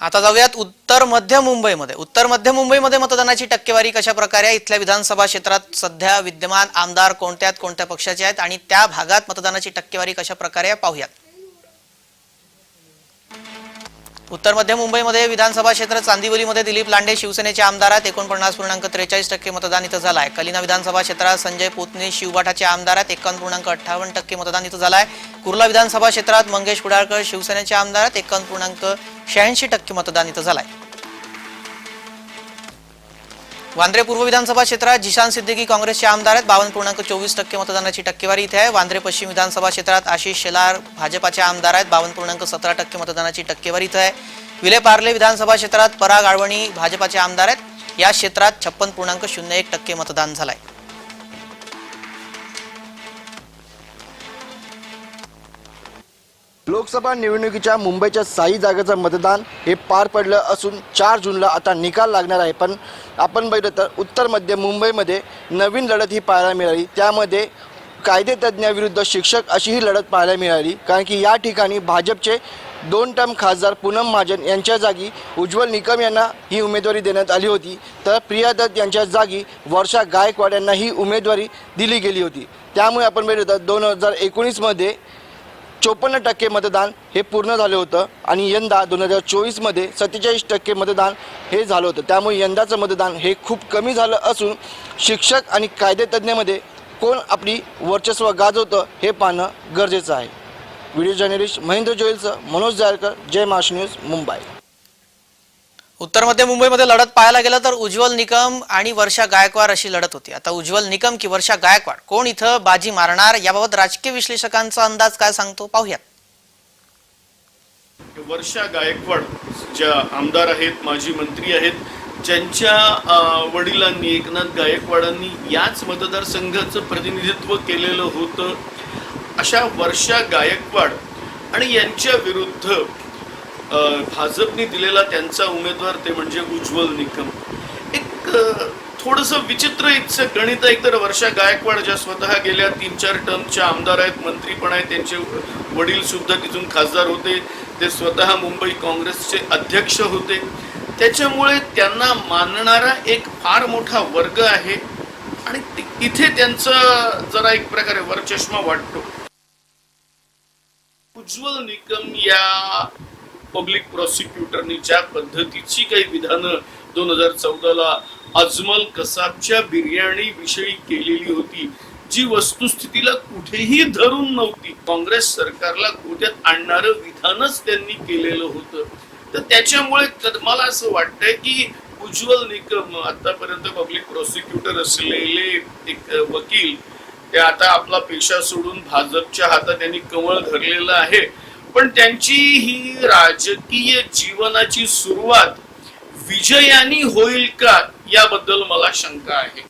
आता जाऊयात उत्तर मध्य मुंबईमध्ये. उत्तर मध्य मुंबईमध्ये मतदानाची टक्केवारी कशा प्रकारे आहे? इथल्या विधानसभा क्षेत्रात सध्या विद्यमान आमदार कोणत्यात कोणत्या पक्षाचे आहेत? आणि त्या भागात मतदानाची टक्केवारी कशा प्रकारे आहे? पाहूयात. उत्तर मध्य मुंबईमध्ये विधानसभा क्षेत्र चांदिवलीमध्ये दिलीप लांडे शिवसेनेचे आमदार आहेत. एकोणपन्नास पूर्णांक त्रेचाळीस टक्के मतदान इथं झालं आहे कलिना विधानसभा क्षेत्रात संजय पुतनी शिवबाठाचे आमदार आहेत. एकावन्न पूर्णांक अठ्ठावन्न टक्के मतदान इथं झालं आहे कुर्ला विधानसभा क्षेत्रात मंगेश कुडाळकर शिवसेनेचे आमदार आहेत. एकावन्न पूर्णांक शहाऐंशी टक्के मतदान इथं झालं आहे वांद्रे पूर्व विधानसभा क्षेत्रात जिशान सिद्दीकी काँग्रेसचे आमदार आहेत. बावन्न पूर्णांक चोवीस टक्के मतदानाची टक्केवारी इथे आहे. वांद्रे पश्चिम विधानसभा क्षेत्रात आशिष शेलार भाजपाचे आमदार आहेत. बावन्न पूर्णांक सतरा टक्के मतदानाची टक्केवारी इथे आहे. विले पार्ले विधानसभा क्षेत्रात पराग आळवणी भाजपाचे आमदार आहेत. या क्षेत्रात छप्पन पूर्णांक शून्य एक टक्के मतदान झालंय. लोकसभा निवडणुकीच्या मुंबईच्या साई जागेचं मतदान हे पार पडलं असून चार जूनला आता निकाल लागणार आहे. पण आपण बघितलं तर उत्तर मध्य मुंबईमध्ये नवीन लढत ही पाहायला मिळाली. त्यामध्ये कायदेतज्ञाविरुद्ध शिक्षक अशी ही लढत पाहायला मिळाली. कारण की या ठिकाणी भाजपचे दोन टर्म खासदार पूनम महाजन यांच्या जागी उज्ज्वल निकम यांना ही उमेदवारी देण्यात आली होती. तर प्रिया दत्त यांच्या जागी वर्षा गायकवाड यांना ही उमेदवारी दिली गेली होती. त्यामुळे आपण बघितलं तर दोन हजार एकोणीसमध्ये चोपन्न टक्के मतदान हे पूर्ण झालं होतं आणि यंदा दोन हजार चोवीसमध्ये सत्तेचाळीस टक्के मतदान हे झालं होतं. त्यामुळे यंदाचं मतदान हे खूप कमी झालं असून शिक्षक आणि कायदेतज्ञामध्ये कोण आपली वर्चस्व गाजवतं हे पाहणं गरजेचं आहे. व्हिडिओ जर्नलिस्ट महेंद्र जोईलचं मनोज जायकर जय माश न्यूज मुंबई. उत्तर मध्य मुंबईमध्ये लढत पाहायला गेलं तर उज्ज्वल निकम आणि वर्षा गायकवाड अशी लढत होती. आता उज्ज्वल निकम की वर्षा गायकवाड कोण इथं बाजी मारणार? याबाबत राजकीय विश्लेषकांचा अंदाज काय सांगतो? पाहूयात. वर्षा गायकवाड ज्या आमदार आहेत माजी मंत्री आहेत ज्यांच्या वडिलांनी एकनाथ गायकवाडांनी याच मतदारसंघाचं प्रतिनिधित्व केलेलं होतं अशा वर्षा गायकवाड आणि यांच्या विरुद्ध भाजपने दिलेला त्यांचा उमेदवार ते म्हणजे उज्ज्वल निकम. एक थोडस थोडंसं विचित्र इथचं गणित आहे. तर वर्षा गायकवाड ज्या स्वतः गेल्या तीन चार टर्मच्या आमदार आहेत मंत्री पण आहेत त्यांचे वडील सुद्धा तिथून खासदार होते. ते स्वतः मुंबई काँग्रेसचे अध्यक्ष होते. त्याच्यामुळे त्यांना मानणारा एक फार मोठा वर्ग आहे. आणि इथे त्यांचा जरा एक प्रकारे वरचष्मा वाटतो. उज्ज्वल निकम या पब्लिक प्रॉसिक्युटरनी ज्या पद्धतीची काही विधानं दोन हजार चौदाला अजमल कसाबच्या बिर्याणी विषयी केलेली होती जी वस्तुस्थितीला कुठेही धरून नव्हती. काँग्रेस सरकारला गोत्यात आणणारं विधानच त्यांनी केलेलं होतं. तर त्याच्यामुळे मला असं वाटतंय की उज्ज्वल निकम आतापर्यंत पब्लिक प्रॉसिक्युटर असलेले एक वकील ते आता आपला पेशा सोडून भाजपच्या हातात त्यांनी कमळ धरलेलं आहे. पण त्यांची ही राजकीय जीवनाची सुरुवात विजयानी होईल का याबद्दल मला शंका आहे.